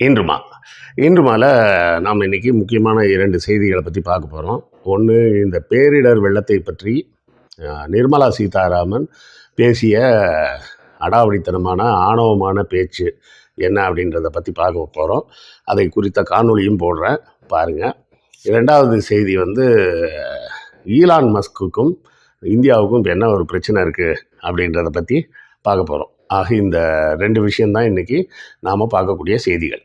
இன்றுமா. இன்றுமால நாம் இன்றைக்கி முக்கியமான இரண்டு செய்திகளை பற்றி பார்க்க போகிறோம் ஒன்று இந்த பேரிடர் வெள்ளத்தை பற்றி நிர்மலா சீதாராமன் பேசிய அடாவடித்தனமான ஆணவமான பேச்சு என்ன அப்படின்றத பற்றி பார்க்க போகிறோம் அதை குறித்த காணொலியும் போடுறேன். பாருங்கள் இரண்டாவது செய்தி வந்து ஈலான் மஸ்குக்கும் இந்தியாவுக்கும் இப்போ என்ன ஒரு பிரச்சனை இருக்குது அப்படின்றத பற்றி பார்க்க போகிறோம் ஆக இந்த ரெண்டு விஷயந்தான் இன்றைக்கி நாம் பார்க்கக்கூடிய செய்திகள்.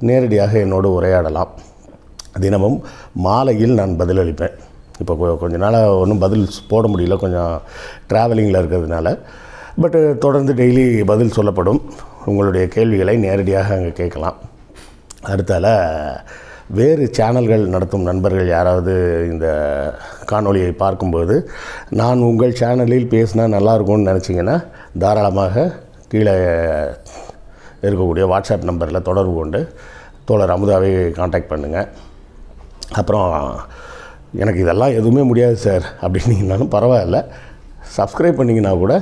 நேரடியாக என்னோடு உரையாடலாம். தினமும் மாலையில் நான் பதிலளிப்பேன் இப்போ கொஞ்ச நாளாக ஒன்றும் பதில் போட முடியல. கொஞ்சம் ட்ராவலிங்கில் இருக்கிறதுனால. பட்டு தொடர்ந்து டெய்லி பதில் சொல்லப்படும். உங்களுடைய கேள்விகளை நேரடியாக அங்கே கேட்கலாம். அடுத்தால வேறு சேனல்கள் நடத்தும் நண்பர்கள் யாராவது இந்த காணொளியை பார்க்கும்போது நான் உங்கள் சேனலில் பேசினா நல்லா இருக்கும்னு நினச்சிங்கன்னா தாராளமாக கீழே இருக்கக்கூடிய வாட்ஸ்அப் நம்பரில் தொடர்பு கொண்டு தோழர் அமுதாவை காண்டாக்ட் பண்ணுங்கள் அப்புறம் எனக்கு இதெல்லாம் எதுவுமே முடியாது சார் அப்படின்னீங்கனாலும் பரவாயில்ல. சப்ஸ்கிரைப் பண்ணிங்கன்னா கூட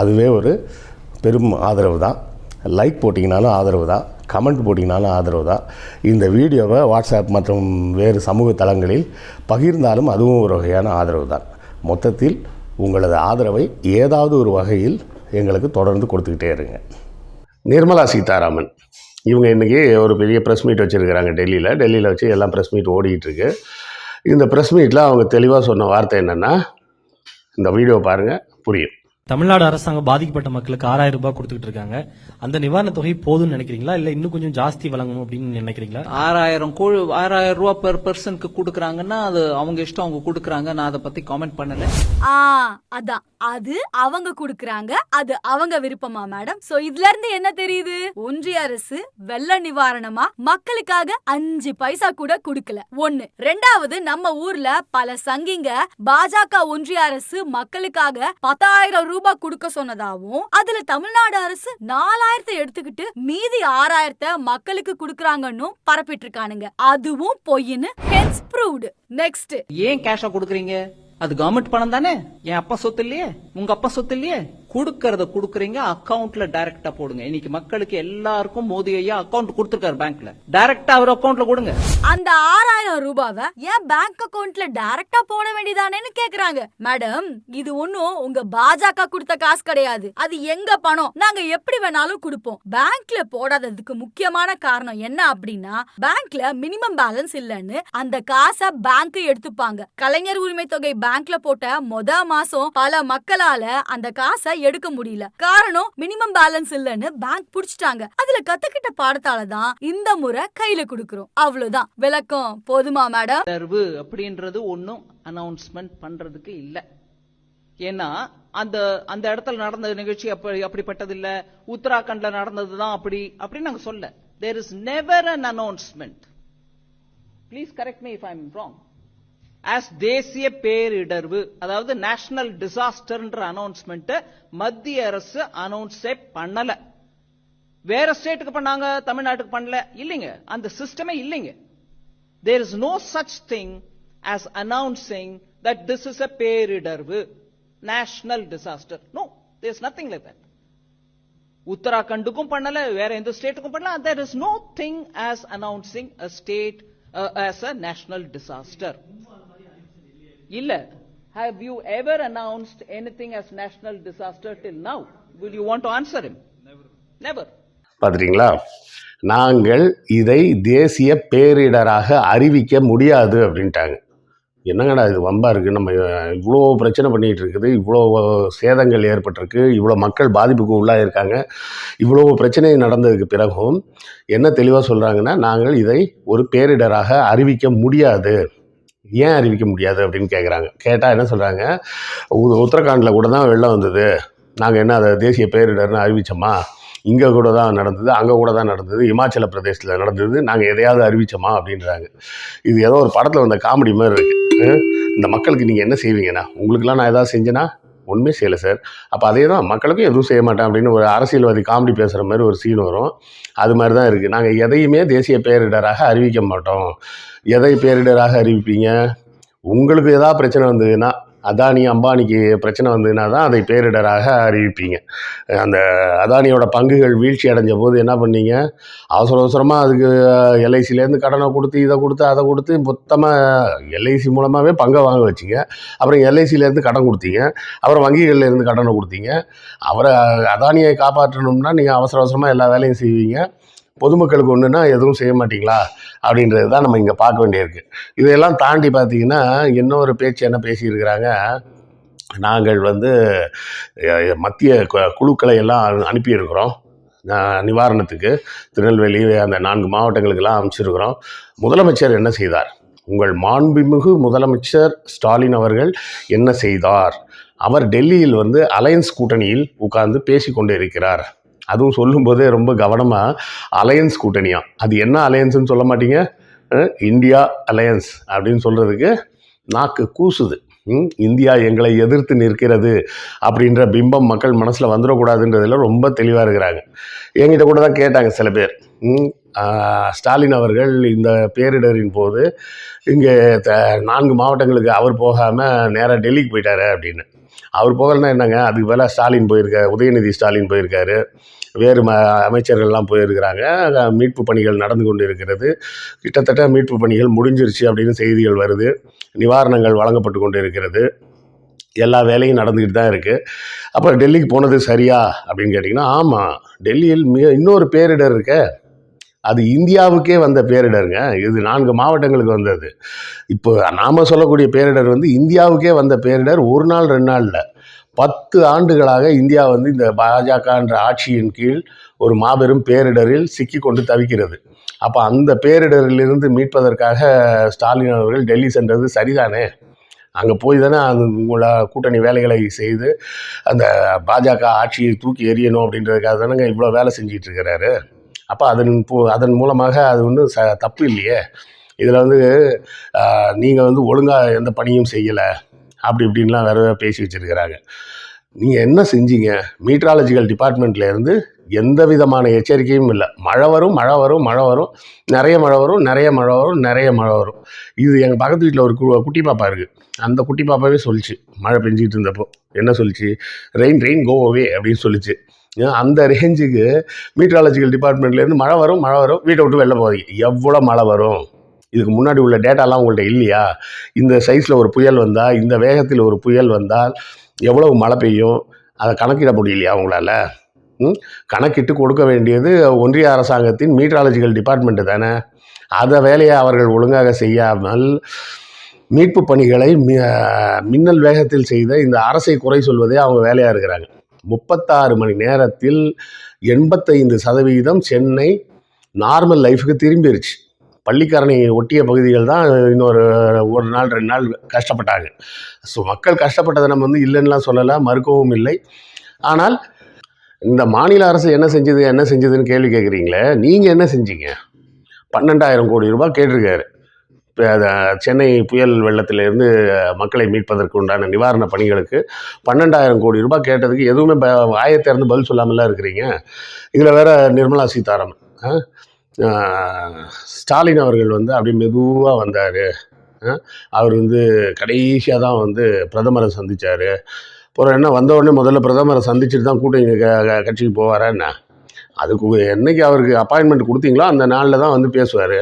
அதுவே ஒரு பெரும் ஆதரவு தான். லைக் போட்டிங்கனாலும் ஆதரவு தான். கமெண்ட் போட்டிங்கனாலும் ஆதரவு தான். இந்த வீடியோவை வாட்ஸ்அப் மற்றும் வேறு சமூக தளங்களில் பகிர்ந்தாலும் அதுவும் ஒரு வகையான ஆதரவு தான். மொத்தத்தில் உங்களது ஆதரவை ஏதாவது ஒரு வகையில் எங்களுக்கு தொடர்ந்து கொடுத்துக்கிட்டே இருங்க. நிர்மலா சீதாராமன். இவங்க இன்றைக்கி ஒரு பெரிய ப்ரெஸ் மீட் வச்சுருக்கிறாங்க டெல்லியில். டெல்லியில் வச்சு எல்லாம் ப்ரெஸ் மீட் ஓடிக்கிட்டுருக்கு இந்த ப்ரெஸ் மீட்டில் அவங்க தெளிவாக சொன்ன வார்த்தை என்னென்னா இந்த வீடியோ பாருங்கள் புரியும். தமிழ்நாடு அரசாங்கம் பாதிக்கப்பட்ட மக்களுக்கு ஆறாயிரம் ரூபாய் கொடுத்துட்டு இருக்காங்க. அந்த நிவாரண தொகை போதும்னு நினைக்கிறீங்களா? இல்ல இன்னும் கொஞ்சம் ஜாஸ்தி வழங்கணும் அப்படின்னு நினைக்கிறீங்களா? ஆறாயிரம் கோழி ஆறாயிரம் ரூபாய் பெர் பர்சனுக்கு கொடுக்கறாங்கன்னா அது அவங்க இஷ்டம் அவங்க கொடுக்கறாங்க. நான் அதை பத்தி காமெண்ட் பண்ணல. ஆ அதான். அது அவங்க குடுக்கறாங்க. அது அவங்க விருப்பமா மேடம் சோ இதுல இருந்து என்ன தெரியுது? ஒன்றிய அரசு வெள்ள நிவாரணமா? மக்களுக்காக அஞ்சு பைசா கூட குடுக்கல. ஒண்ணு. ரெண்டாவது நம்ம ஊர்ல பல சங்கிங்க பாஜக ஒன்றிய அரசு மக்களுக்காக பத்தாயிரம் ரூபாய் கொடுக்க சொன்னதாவும் அதுல தமிழ்நாடு அரசு நாலாயிரத்தை எடுத்துக்கிட்டு மீதி ஆறாயிரத்தை மக்களுக்கு குடுக்கறாங்கன்னு பரப்பிட்டு இருக்கானுங்க அதுவும் பொய்ன்னு ஹென்ஸ் ப்ரூவ்டு நெக்ஸ்ட் ஏன் கேஷா கொடுக்கறீங்க? அது கவர்மெண்ட் பணம் தானே? என் அப்பா சொத்து இல்லையே? உங்க அப்பா சொத்து இல்லையே? கொடுக்கறத கொடுக்கறீங்க அக்கவுண்ட்ல டைரக்டா போடுங்க. இன்னைக்கு மக்களுக்கு எல்லாருக்கும் மோடி ஐயா அக்கவுண்ட் கொடுத்திருக்காரு பேங்க்ல டைரக்டா அவர் அக்கவுண்ட்ல கொடுங்க. அந்த ஆறாயிரம் ரூபாவை ஏன் பேங்க் அக்கவுண்ட்ல டைரக்டா போட வேண்டியதானேன்னு கேக்குறாங்க. மேடம் இது ஒண்ணும் உங்க பாஜக கொடுத்த காசு கிடையாது. அது எங்க பணம்? நாங்க எப்படி வேணாலும் கொடுப்போம். பேங்க்ல போடாததுக்கு முக்கியமான காரணம் என்ன அப்படின்னா பேங்க்ல மினிமம் பேலன்ஸ் இல்லன்னு அந்த காசை பேங்க் எடுத்துப்பாங்க. கலைஞர் உரிமை தொகை பேங்க்ல போட்ட மொத மாசம் பல மக்களால அந்த காசை எடுக்க முடியல. காரணம் மினிமம் பேலன்ஸ் இல்லன்னு பேங்க் புடிச்சிட்டாங்க. அதுல கத்துக்கிட்ட பாடத்தால தான் இந்த முறை கையில குடுக்கறோம். அவ்வளவுதான். விளக்கம். போதுமா மேடம் தர்வு அப்படின்றது ஒன்னும் அனௌன்ஸ்மெண்ட் பண்றதுக்கு இல்ல. ஏன்னா அந்த அந்த இடத்துல நடந்த நிகழ்ச்சி அப்படி அப்படிப்பட்டது இல்ல. உத்தராகண்ட்ல நடந்ததுதான் அப்படி அப்படின்னு நாங்க சொல்ல. There is never an announcement please correct me if I am wrong as தேசிய பேரிடர்வு அதாவது நேஷனல் டிசாஸ்டர்ன்ற அனௌன்ஸ்மெண்ட் மத்திய அரசு அனௌன்ஸே பண்ணல வேற ஸ்டேட்டுக்கு பண்ணாங்க தமிழ்நாட்டுக்கு பண்ணல இல்லைங்க அந்த சிஸ்டமே இல்லைங்க there is no such thing as announcing that this is a பேரிடர்வு national disaster no there is nothing like that உத்தராகண்டுக்கும் பண்ணல வேற எந்த ஸ்டேட்டுக்கும் பண்ணல there is no thing as announcing a state as a national disaster இல்ல. Have you ever announced anything as national disaster till now? Will you want to answer him? Never never. பார்த்துட்டிங்களா? நாங்கள் இதை தேசிய பேரிடராக அறிவிக்க முடியாது அப்படின்ட்டாங்க. என்னங்கடா இது வம்பா இருக்குது நம்ம இவ்வளோ பிரச்சனை பண்ணிகிட்டு இருக்குது. இவ்வளோ சேதங்கள் ஏற்பட்டிருக்கு. இவ்வளோ மக்கள் பாதிப்புக்கு உள்ளாயிருக்காங்க இவ்வளோ பிரச்சனை நடந்ததுக்கு பிறகும் என்ன தெளிவாக சொல்கிறாங்கன்னா நாங்கள் இதை ஒரு பேரிடராக அறிவிக்க முடியாது. ஏன் அறிவிக்க முடியாது அப்படின்னு கேட்குறாங்க கேட்டால் என்ன சொல்கிறாங்க உத்தரகாண்டில் கூட தான் வெள்ளம் வந்தது. நாங்கள் என்ன அதை தேசிய பேரிடர்னு அறிவிச்சோமா? இங்கே கூட தான் நடந்தது அங்கே கூட தான் நடந்தது இமாச்சல பிரதேசத்தில் நடந்தது நாங்கள் எதையாவது அறிவிச்சோமா? அப்படின்றாங்க. இது ஏதோ ஒரு படத்தில் வந்த காமெடி மாதிரி இருக்குது இந்த மக்களுக்கு நீங்கள் என்ன செய்வீங்கண்ணா உங்களுக்கெல்லாம் நான் ஏதாவது செஞ்சேன்னா ஒன்றுமே செய்யலை சார் அப்போ அதே தான் மக்களுக்கும் எதுவும் செய்ய மாட்டேன் அப்படின்னு ஒரு அரசியல்வாதி காமெடி பேசுகிற மாதிரி ஒரு சீன் வரும். அது மாதிரி தான் இருக்குது நாங்கள் எதையுமே தேசிய பேரிடராக அறிவிக்க மாட்டோம். எதை பேரிடராக அறிவிப்பீங்க? உங்களுக்கு எதாவது பிரச்சனை வந்ததுன்னா அதானி அம்பானிக்கு பிரச்சனை வந்ததுன்னா தான் அதை பேரிடராக அறிவிப்பீங்க. அந்த அதானியோட பங்குகள் வீழ்ச்சி அடைஞ்ச போது என்ன பண்ணீங்க? அவசர அவசரமாக அதுக்கு எல்ஐசிலேருந்து கடனை கொடுத்து இதை கொடுத்து அதை கொடுத்து மொத்தமாக எல்ஐசி மூலமாகவே பங்கை வாங்க வச்சிங்க. அப்புறம் எல்ஐசிலேருந்து கடன் கொடுத்தீங்க. அப்புறம் வங்கிகள்லேருந்து கடனை கொடுத்தீங்க. அவரை அதானியை காப்பாற்றணும்னா நீங்கள் அவசர அவசரமாக எல்லா வேலையும் செய்வீங்க. பொதுமக்களுக்கு ஒன்றுனா எதுவும் செய்ய மாட்டீங்களா? அப்படின்றது தான் நம்ம இங்கே பார்க்க வேண்டியிருக்கு. இதையெல்லாம் தாண்டி பார்த்தீங்கன்னா இன்னொரு பேச்சு என்ன பேசியிருக்கிறாங்க? நாங்கள் வந்து மத்திய குழுக்களை எல்லாம் அனு- அனுப்பியிருக்கிறோம். நிவாரணத்துக்கு. திருநெல்வேலி அந்த நான்கு மாவட்டங்களுக்கெல்லாம் அமைச்சிருக்கிறோம் முதலமைச்சர் என்ன செய்தார்? உங்கள் மாண்புமிகு முதலமைச்சர் ஸ்டாலின் அவர்கள் என்ன செய்தார்? அவர் டெல்லியில் வந்து அலையன்ஸ் கூட்டணியில் உட்கார்ந்து பேசிக்கொண்டு இருக்கிறார். அதுவும் சொல்லும்போதே ரொம்ப கவனமாக அலையன்ஸ் கூட்டணியாக அது என்ன அலையன்ஸ்னு சொல்ல மாட்டீங்க? இந்தியா அலையன்ஸ் அப்படின்னு சொல்கிறதுக்கு நாக்கு கூசுது. இந்தியா எங்களை எதிர்த்து நிற்கிறது அப்படின்ற பிம்பம் மக்கள் மனசில் வந்துடக்கூடாதுன்றதுல ரொம்ப தெளிவாக இருக்கிறாங்க. எங்கிட்ட கூட தான் கேட்டாங்க சில பேர். ஸ்டாலின் அவர்கள் இந்த பேரிடரின் போது இங்கே த நான்கு மாவட்டங்களுக்கு அவர் போகாமல் நேராக டெல்லிக்கு போயிட்டாரு அப்படின்னு. அவர் புகழ்னா என்னங்க? அதுக்கு மேலே ஸ்டாலின் போயிருக்காரு உதயநிதி ஸ்டாலின் போயிருக்காரு. வேறு ம அமைச்சர்கள்லாம் போயிருக்கிறாங்க. மீட்பு பணிகள் நடந்து கொண்டு இருக்கிறது கிட்டத்தட்ட மீட்பு பணிகள் முடிஞ்சிருச்சு அப்படின்னு செய்திகள் வருது. நிவாரணங்கள் வழங்கப்பட்டு கொண்டு இருக்கிறது எல்லா வேலையும் நடந்துக்கிட்டு தான் இருக்குது அப்போ டெல்லிக்கு போனது சரியா? அப்படின்னு கேட்டிங்கன்னா ஆமாம் டெல்லியில் மிக இன்னொரு பேரிடர் இருக்க. அது இந்தியாவுக்கே வந்த பேரிடருங்க. இது நான்கு மாவட்டங்களுக்கு வந்தது. இப்போ நாம் சொல்லக்கூடிய பேரிடர் வந்து இந்தியாவுக்கே வந்த பேரிடர் ஒரு நாள் ரெண்டு நாளில். பத்து ஆண்டுகளாக இந்தியா வந்து இந்த பாஜகன்ற ஆட்சியின் கீழ் ஒரு மாபெரும் பேரிடரில் சிக்கி கொண்டு தவிக்கிறது. அப்போ அந்த பேரிடரிலிருந்து மீட்பதற்காக ஸ்டாலின் அவர்கள் டெல்லி சென்றது சரிதானே? அங்கே போய் தானே அது உங்கள கூட்டணி வேலைகளை செய்து அந்த பாஜக ஆட்சியை தூக்கி எறியணும் அப்படின்றதுக்காக தானேங்க இவ்வளோ வேலை செஞ்சிட்டு இருக்கிறாரு? அப்போ அதன் அதன் மூலமாக அது வந்து ச தப்பு இல்லையே. இதில் வந்து நீங்கள் வந்து ஒழுங்காக எந்த பணியும் செய்யலை அப்படி இப்படின்லாம் வேற பேசி வச்சுருக்கிறாங்க. நீங்கள் என்ன செஞ்சீங்க? மீட்ராலஜிக்கல் டிபார்ட்மெண்ட்லேருந்து எந்த விதமான எச்சரிக்கையும் இல்லை. மழை வரும் மழை வரும் மழை வரும். நிறைய மழை வரும் நிறைய மழை வரும் நிறைய மழை வரும். இது எங்கள் பக்கத்து வீட்டில் ஒரு கு- குட்டி பாப்பா இருக்குது அந்த குட்டி பாப்பாவே சொல்லிச்சு மழை பெஞ்சிக்கிட்டு இருந்தப்போ. என்ன சொல்லிச்சு? ரெயின் ரெயின் கோவே அப்படின்னு சொல்லிச்சு. அந்த ரேஞ்சுக்கு மீட்ராலஜிக்கல் டிபார்ட்மெண்ட்லேருந்து மழை வரும் மழை வரும் வீட்டை விட்டு வெளில போவீங்க எவ்வளோ மழை வரும்? இதுக்கு முன்னாடி உள்ள டேட்டாலாம் உங்கள்கிட்ட இல்லையா? இந்த சைஸில் ஒரு புயல் வந்தால் இந்த வேகத்தில் ஒரு புயல் வந்தால் எவ்வளவு மழை பெய்யும்? அதை கணக்கிட முடியலையா உங்களால்? கணக்கிட்டு கொடுக்க வேண்டியது ஒன்றிய அரசாங்கத்தின் மீட்ராலஜிக்கல் டிபார்ட்மெண்ட்டு தானே. அதை வேலையை அவர்கள் ஒழுங்காக செய்யாமல் மீட்பு பணிகளை மி- மின்னல் வேகத்தில் செய்த இந்த அரசை குறை சொல்வதே அவங்க வேலையாக இருக்கிறாங்க. முப்பத்தாறு மணி நேரத்தில் எண்பத்தைந்து சதவீதம் சென்னை நார்மல் லைஃபுக்கு திரும்பிடுச்சு பள்ளிக்கரணை ஒட்டிய பகுதிகள் தான் இன்னொரு ஒரு நாள் ரெண்டு நாள் கஷ்டப்பட்டாங்க. ஸோ மக்கள் கஷ்டப்பட்டதை நம்ம வந்து இல்லைன்னுலாம் சொல்லலை மறுக்கவும் இல்லை. ஆனால் இந்த மாநில அரசு என்ன செஞ்சது என்ன செஞ்சதுன்னு கேள்வி கேட்குறீங்களே? நீங்கள் என்ன செஞ்சீங்க? பன்னெண்டாயிரம் கோடி ரூபாய் கேட்டிருக்காரு. சென்னை புயல் வெள்ளத்திலிருந்து மக்களை மீட்பதற்கு உண்டான நிவாரண பணிகளுக்கு பன்னெண்டாயிரம் கோடி ரூபாய் கேட்டதுக்கு எதுவுமே ப வாயை பதில் சொல்லாமலாம் இருக்கிறீங்க. இதில் வேற நிர்மலா சீதாராமன் ஆ? ஸ்டாலின் அவர்கள் வந்து அப்படியே மெதுவாக வந்தார். அவர் வந்து கடைசியாக தான் வந்து பிரதமரை சந்திச்சார். அப்புறம் என்ன வந்த உடனே முதல்ல பிரதமரை சந்திச்சுட்டு தான் கூட்டணி க- கட்சிக்கு போவாரா என்ன? அதுக்கு என்னைக்கு அவருக்கு அப்பாயின்மெண்ட் கொடுத்தீங்களோ அந்த நாளில் தான் வந்து பேசுவார்.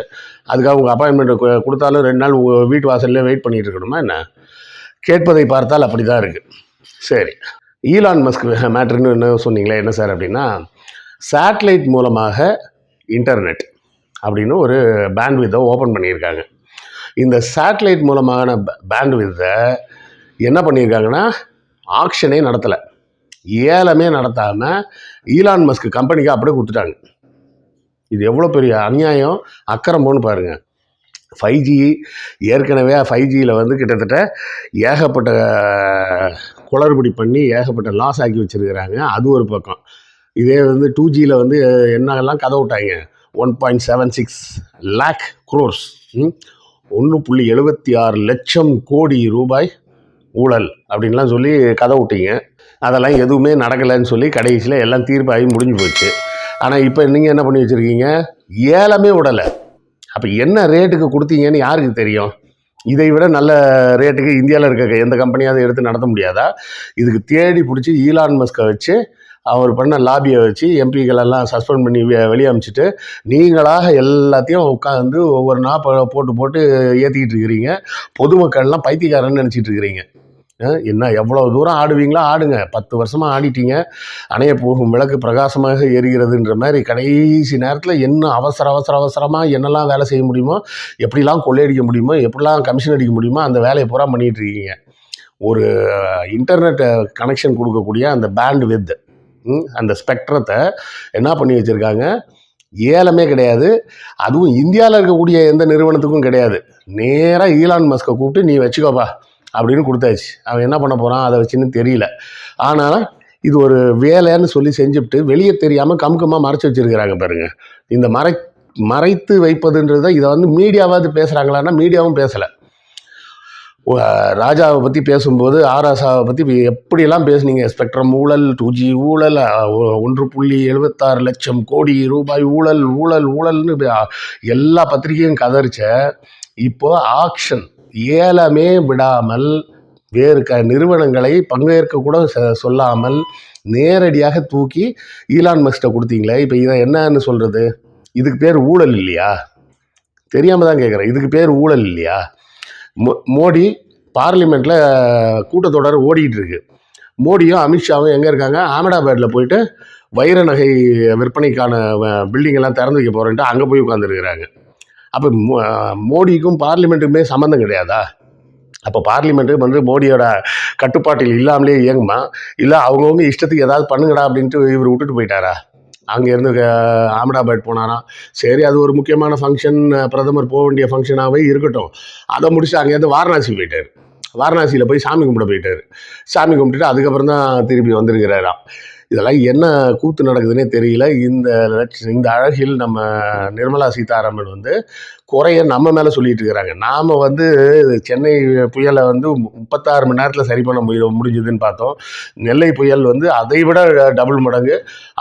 அதுக்காக உங்கள் அப்பாயின்மெண்ட் கொடுத்தாலும் ரெண்டு நாள் உங்கள் வீட்டு வாசல்லே வெயிட் பண்ணிட்டு இருக்கணுமா என்ன? கேட்பதை பார்த்தால் அப்படி தான் இருக்குது சரி. ஈலான் மஸ்க் மேட்ருன்னு என்ன சொன்னீங்களே என்ன சார் அப்படின்னா சேட்டலைட் மூலமாக இன்டர்நெட் அப்படின்னு ஒரு பேண்ட்வித்தை ஓப்பன் பண்ணியிருக்காங்க. இந்த சேட்டலைட் மூலமான பேண்ட்வித்தை என்ன பண்ணியிருக்காங்கன்னா ஆக்ஷனே நடத்தலை. ஏலமே நடத்தாமல் ஈலான் மஸ்க் கம்பெனிக்கு அப்படியே கொடுத்துட்டாங்க. இது எவ்வளோ பெரிய அநியாயம் அக்கிரமம்னு பாருங்கள் ஃபைவ் ஜி ஏற்கனவே ஃபைவ் ஜியில் வந்து கிட்டத்தட்ட ஏகப்பட்ட குளறுபடி பண்ணி ஏகப்பட்ட லாஸ் ஆக்கி வச்சுருக்கிறாங்க. அது ஒரு பக்கம். இதே வந்து டூ ஜியில் வந்து என்னெல்லாம் கதை விட்டாங்க? One point seven six lakh crores ஒன்று புள்ளி எழுபத்தி ஆறு லட்சம் கோடி ரூபாய் ஊழல் அப்படின்லாம் சொல்லி கதை விட்டீங்க. அதெல்லாம் எதுவுமே நடக்கலைன்னு சொல்லி கடைசியில் எல்லாம் தீர்ப்பாகி முடிஞ்சு போச்சு. ஆனால் இப்போ நீங்கள் என்ன பண்ணி வச்சுருக்கீங்க? ஏலமே விடலை அப்போ என்ன ரேட்டுக்கு கொடுத்தீங்கன்னு யாருக்கு தெரியும்? இதை விட நல்ல ரேட்டுக்கு இந்தியாவில் இருக்க எந்த கம்பெனியாவது எடுத்து நடத்த முடியாதா? இதுக்கு தேடி பிடிச்சி ஈலான் மஸ்கை வச்சு அவர் பண்ண லாபியை வச்சு எம்பிகளெல்லாம் சஸ்பெண்ட் பண்ணி வெளியே அமிச்சிட்டு நீங்களாக எல்லாத்தையும் உட்காந்து ஒவ்வொரு நாள் போட்டு போட்டு ஏற்றிக்கிட்டு இருக்கிறீங்க. பொதுமக்கள்லாம் பைத்தியக்காரன்னு நினச்சிட்டு இருக்கிறீங்க. என்ன எவ்வளோ தூரம் ஆடுவீங்களோ ஆடுங்க. பத்து வருஷமாக ஆடிட்டீங்க. அணைய போகும் விளக்கு பிரகாசமாக எரிகிறதுன்ற மாதிரி கடைசி நேரத்தில் என்ன அவசர அவசர அவசரமாக என்னெல்லாம் வேலை செய்ய முடியுமோ எப்படிலாம் கொள்ளையடிக்க முடியுமோ எப்படிலாம் கமிஷன் அடிக்க முடியுமோ அந்த வேலையை பூரா பண்ணிகிட்டு இருக்கீங்க. ஒரு இன்டர்நெட் கனெக்ஷன் கொடுக்கக்கூடிய அந்த பேண்ட் வித் அந்த ஸ்பெக்ட்ரத்தை என்ன பண்ணி வச்சுருக்காங்க? ஏலமே கிடையாது. அதுவும் இந்தியாவில் இருக்கக்கூடிய எந்த நிறுவனத்துக்கும் கிடையாது. நேராக ஈலான் மஸ்கை கூப்பிட்டு நீ வச்சுக்கோப்பா. அப்படின்னு கொடுத்தாச்சு. அவன் என்ன பண்ண போகிறான் அதை வச்சுன்னு தெரியல. ஆனால் இது ஒரு வேலைன்னு சொல்லி செஞ்சுட்டு வெளியே தெரியாமல் கமுக்கமாக மறைச்சி வச்சிருக்கிறாங்க பாருங்கள் இந்த மறை மறைத்து வைப்பதுன்றது தான் இதை வந்து மீடியாவாவது பேசுகிறாங்களான்னா மீடியாவும் பேசலை. ராஜாவை பற்றி பேசும்போது ஆராசாவை பற்றி எப்படியெல்லாம் பேசுனீங்க? ஸ்பெக்ட்ரம் ஊழல் டூ ஜி ஊழல் ஒன்று புள்ளி எழுபத்தாறு லட்சம் கோடி ரூபாய் ஊழல் ஊழல் ஊழல்னு எல்லா பத்திரிகையும் கதறிச்ச இப்போ ஆக்ஷன் ஏலமே விடாமல் வேறு க நிறுவனங்களை பங்கேற்க கூட ச- சொல்லாமல் நேரடியாக தூக்கி ஈலான் மஸ்ட்டை கொடுத்தீங்களே இப்போ இதை என்னன்னு சொல்கிறது இதுக்கு பேர் ஊழல் இல்லையா? தெரியாமல் தான் கேட்குறேன் இதுக்கு பேர் ஊழல் இல்லையா? மோ மோடி பார்லிமெண்ட்டில் கூட்டத்தொடர் ஓடிக்கிட்டு இருக்கு. மோடியும் அமித்ஷாவும் எங்கே இருக்காங்க? அகமதாபாத்தில் போயிட்டு வைர நகை விற்பனைக்கான பில்டிங்கெல்லாம் திறந்து வைக்க போகிறேன்ட்டு அங்கே போய் உட்காந்துருக்குறாங்க அப்போ மோடிக்கும் பார்லிமெண்ட்டுக்குமே சம்மந்தம் கிடையாதா? அப்போ பார்லிமெண்ட்டு வந்து மோடியோட கட்டுப்பாட்டில் இல்லாமலே இயங்குமா? இல்லை அவங்கவுங்க இஷ்டத்துக்கு ஏதாவது பண்ணுங்கடா அப்படின்ட்டு இவர் விட்டுட்டு போயிட்டாரா? அங்கேருந்து அகமதாபாத் போனாராம் சரி அது ஒரு முக்கியமான ஃபங்க்ஷன் பிரதமர் போக வேண்டிய ஃபங்க்ஷனாகவே இருக்கட்டும். அதை முடிச்சு அங்கேருந்து வாரணாசி போயிட்டார். வாரணாசியில் போய் சாமி கும்பிட போயிட்டார். சாமி கும்பிட்டுட்டு அதுக்கப்புறம் தான் திருப்பி வந்திருக்கிறாராம். இதெல்லாம் என்ன கூத்து நடக்குதுன்னே தெரியல. இந்த இந்த அழகில் நம்ம நிர்மலா சீதாராமன் வந்து குறைய நம்ம மேலே சொல்லிட்டு இருக்கிறாங்க நாம் வந்து சென்னை புயலை வந்து முப்பத்தாறு மணி நேரத்தில் சரி பண்ண முடிய முடிஞ்சுதுன்னு பார்த்தோம். நெல்லை புயல் வந்து அதை விட டபுள் மடங்கு.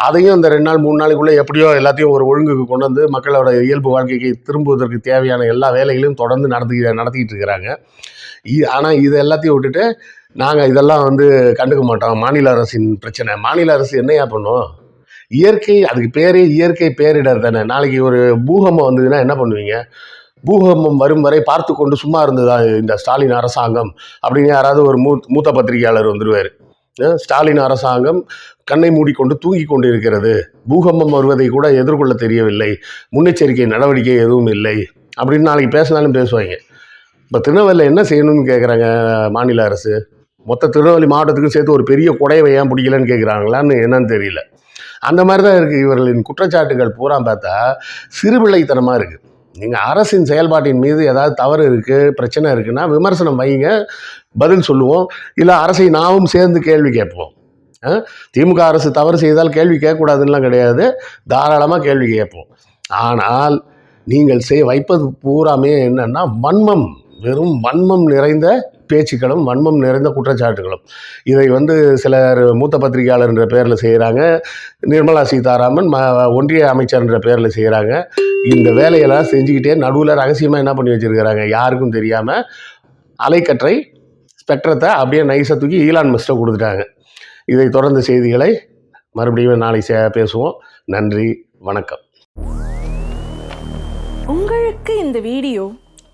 அதையும் இந்த ரெண்டு நாள் மூணு நாளைக்குள்ளே எப்படியோ எல்லாத்தையும் ஒரு ஒழுங்குக்கு கொண்டு வந்து மக்களோட இயல்பு வாழ்க்கைக்கு திரும்புவதற்கு தேவையான எல்லா வேலைகளையும் தொடர்ந்து நடத்தி நடத்திக்கிட்டு இருக்கிறாங்க ஆனால் இது எல்லாத்தையும் விட்டுட்டு நாங்கள் இதெல்லாம் வந்து கண்டுக்க மாட்டோம். மாநில அரசின் பிரச்சனை. மாநில அரசு என்னையா பண்ணும்? இயற்கை அதுக்கு பேரே இயற்கை பேரிடர் தானே. நாளைக்கு ஒரு பூகம்பம் வந்ததுன்னா என்ன பண்ணுவீங்க? பூகம்பம் வரும் வரை பார்த்து கொண்டு சும்மா இருந்ததா இந்த ஸ்டாலின் அரசாங்கம்? அப்படின்னு யாராவது ஒரு மூ மூத்த பத்திரிகையாளர் வந்துடுவார் ஸ்டாலின் அரசாங்கம் கண்ணை மூடிக்கொண்டு தூங்கி கொண்டு இருக்கிறது பூகம்பம் வருவதை கூட எதிர்கொள்ள தெரியவில்லை. முன்னெச்சரிக்கை நடவடிக்கை எதுவும் இல்லை. அப்படின்னு நாளைக்கு பேசினாலும் பேசுவாங்க. இப்போ திருநெல்வேலியில் என்ன செய்யணும்னு கேட்குறாங்க மாநில அரசு? மொத்த திருநெல்வேலி மாவட்டத்துக்கும் சேர்த்து ஒரு பெரிய குடையை ஏன் பிடிக்கலன்னு கேட்குறாங்களான்னு என்னன்னு தெரியல. அந்த மாதிரி தான் இருக்குது இவர்களின் குற்றச்சாட்டுகள் பூரா பார்த்தா சிறுபிள்ளைத்தனமாக இருக்குது நீங்கள் அரசின் செயல்பாட்டின் மீது ஏதாவது தவறு இருக்குது பிரச்சனை இருக்குன்னா விமர்சனம் வைங்க பதில் சொல்லுவோம். இல்லை அரசை நாமும் சேர்ந்து கேள்வி கேட்போம். ஆ? திமுக அரசு தவறு செய்தால் கேள்வி கேட்கக்கூடாதுன்னெலாம் கிடையாது. தாராளமாக கேள்வி கேட்போம். ஆனால் நீங்கள் செய் வைப்பது பூராமே என்னன்னா வன்மம் வெறும் வன்மம் நிறைந்த பேச்சுக்களும் வன்மம் நிறைந்த குற்றச்சாட்டுகளும். இதை வந்து சிலர் மூத்த பத்திரிகையாளர்ன்ற பேரில் செய்கிறாங்க நிர்மலா சீதாராமன் ம ஒன்றிய அமைச்சர் என்ற பேரில் செய்கிறாங்க இந்த வேலையெல்லாம் செஞ்சுக்கிட்டே நடுவில் ரகசியமாக என்ன பண்ணி வச்சுருக்கிறாங்க? யாருக்கும் தெரியாமல் அலைக்கற்றை ஸ்பெக்ட்ரத்தை அப்படியே நைஸை தூக்கி ஈலான் மஸ்ட்டை கொடுத்துட்டாங்க. இதை தொடர்ந்த செய்திகளை மறுபடியும் நாளை சே- பேசுவோம். நன்றி வணக்கம். உங்களுக்கு இந்த வீடியோ